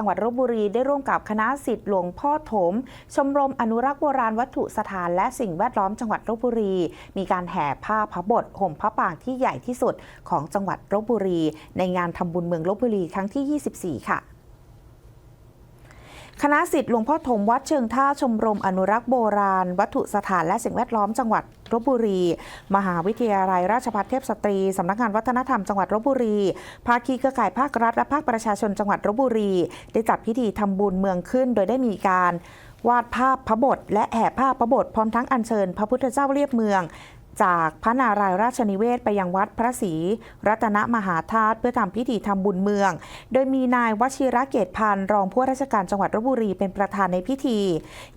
จังหวัดลบบุรีได้ร่วมกับคณะสิทธิ์หลวงพ่อถม ชมรมอนุรักษ์โบราณวัตถุสถานและสิ่งแวดล้อมจังหวัดลบบุรี มีการแห่ผ้าพระบทห่มพระปางที่ใหญ่ที่สุดของจังหวัดลบบุรี ในงานทำบุญเมืองลบบุรีครั้งที่ 24 ค่ะคณะสิทธิ์หลวงพ่อถมวัดเชิงท่าชมรมอนุรักษ์โบราณ วัตถุสถานและสิ่งแวดล้อมจังหวัด ลบบุรี มหาวิทยาลัยราชภัฏเทพสตรีสำนักงานวัฒนธรรมจังหวัดลบบุรี ภาคีเครือข่ายภาครัฐและภาคประชาชนจังหวัดลบบุรี ได้จัดพิธีทำบุญเมืองขึ้น โดยได้มีการวาดภาพพระบทและแห่ภาพพระบทพร้อมทั้งอัญเชิญ พระพุทธเจ้าเรียบเมือง จากพระนารายราชนิเวศไปยังวัดพระศรีรัตนมหาธาตุเพื่อทำพิธีทำบุญเมือง โดยมีนายวชิระเกตพันธ์รองผู้ราชการจังหวัดลบบุรีเป็นประธานในพิธี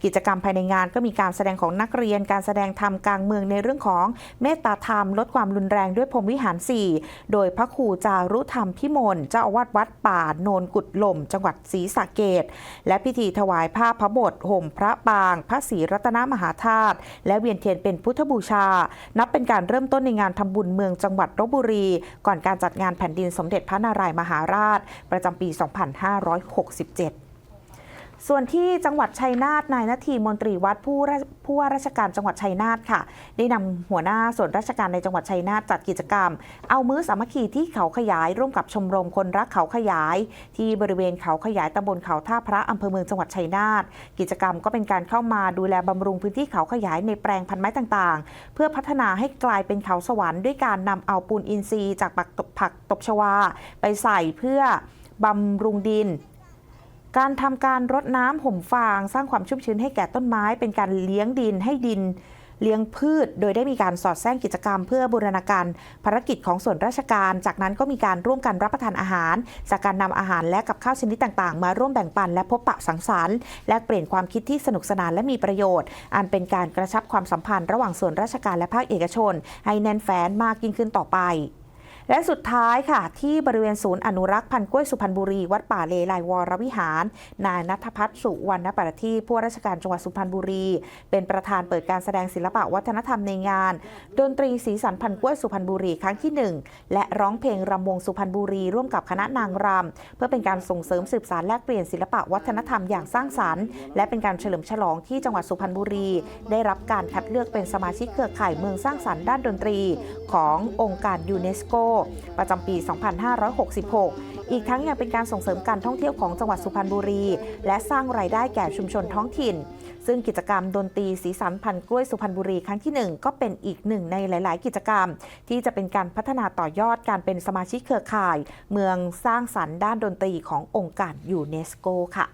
กิจกรรมภายในงานก็มีการแสดงของนักเรียน การแสดงธรรมกลางเมืองในเรื่องของเมตตาธรรม ลดความรุนแรงด้วยพรมวิหาร 4 โดยพระครูจารุธรรมพิมลเจ้าอาวาสวัดป่าโนนกุดล่มจังหวัดศรีสะเกดและพิธีถวายผ้าพระบทห่มพระปาง พระศรีรัตนมหาธาตุและเวียนเทียนเป็นพุทธบูชานับเป็นการเริ่มต้นในงานทำบุญเมืองจังหวัดลบบุรี ก่อนการจัดงานแผ่นดินสมเด็จพระนารายมหาราช ประจำปี 2567 ส่วนที่จังหวัดชัยนาทนายนาทีมนตรีวัดผู้ผู้ว่าราชการจังหวัดชัยนาทค่ะ ได้นำหัวหน้าส่วนราชการในจังหวัดชัยนาทจัดกิจกรรม เอามื้อสามัคคีที่เขาขยายร่วมกับชมรมคนรักเขาขยาย ที่บริเวณเขาขยายตำบลเขาท่าพระอำเภอเมืองจังหวัดชัยนาทกิจกรรมก็เป็นการเข้ามาดูแลบำรุงพื้นที่เขาขยายในแปลงพันไม้ต่างๆ เพื่อพัฒนาให้กลายเป็นเขาสวรรค์ด้วยการนำเอาปูนอินทรีย์จากผักตบชวา ไปใส่เพื่อบำรุงดิน การทำการรดน้ำห่มฟาง สร้างความชุ่มชื้นให้แก่ต้นไม้ เป็นการเลี้ยงดินให้ดินเลี้ยงพืช โดยได้มีการสอดแทรกกิจกรรมเพื่อบูรณาการภารกิจของส่วนราชการ จากนั้นก็มีการร่วมกันรับประทานอาหาร จากการนำอาหารและกับข้าวชนิดต่างๆ มาร่วมแบ่งปันและพบปะสังสรรค์แลกเปลี่ยนความคิดที่สนุกสนานและมีประโยชน์ อันเป็นการกระชับความสัมพันธ์ระหว่างส่วนราชการและภาคเอกชน ให้แน่นแฟ้นมากยิ่งขึ้นต่อไป และสุดท้ายค่ะ ที่บริเวณศูนย์อนุรักษ์พันธุ์กล้วยสุพรรณบุรี วัดป่าเลไลวรวิหาร นายนัทพัฒน์สุวรรณปรทีผู้ราชการจังหวัดสุพรรณบุรี เป็นประธานเปิดการแสดงศิลปะวัฒนธรรมในงาน ดนตรีสีสันพันธุ์กล้วยสุพรรณบุรีครั้งที่ 1 และร้องเพลงรำวงสุพรรณบุรี ร่วมกับคณะนางรำเพื่อเป็นการส่งเสริมสืบสารแลกเปลี่ยนศิลปะวัฒนธรรมอย่างสร้างสรรค์ และเป็นการเฉลิมฉลองที่จังหวัดสุพรรณบุรี ได้รับการคัดเลือกเป็นสมาชิกเครือข่ายเมืองสร้างสรรค์ด้านดนตรี ขององค์การยูเนสโกประจำปี 2566 อีกทั้งยังเป็นการส่งเสริมการท่องเที่ยวของจังหวัดสุพรรณบุรี และสร้างรายได้แก่ชุมชนท้องถิ่น ซึ่งกิจกรรมดนตรีสีสันพันกล้วยสุพรรณบุรีครั้งที่ 1 ก็เป็นอีกหนึ่งในหลาย ๆ กิจกรรม ที่จะเป็นการพัฒนาต่อยอดการเป็นสมาชิกเครือข่าย เมืองสร้างสรรค์ด้านดนตรีขององค์การยูเนสโกค่ะ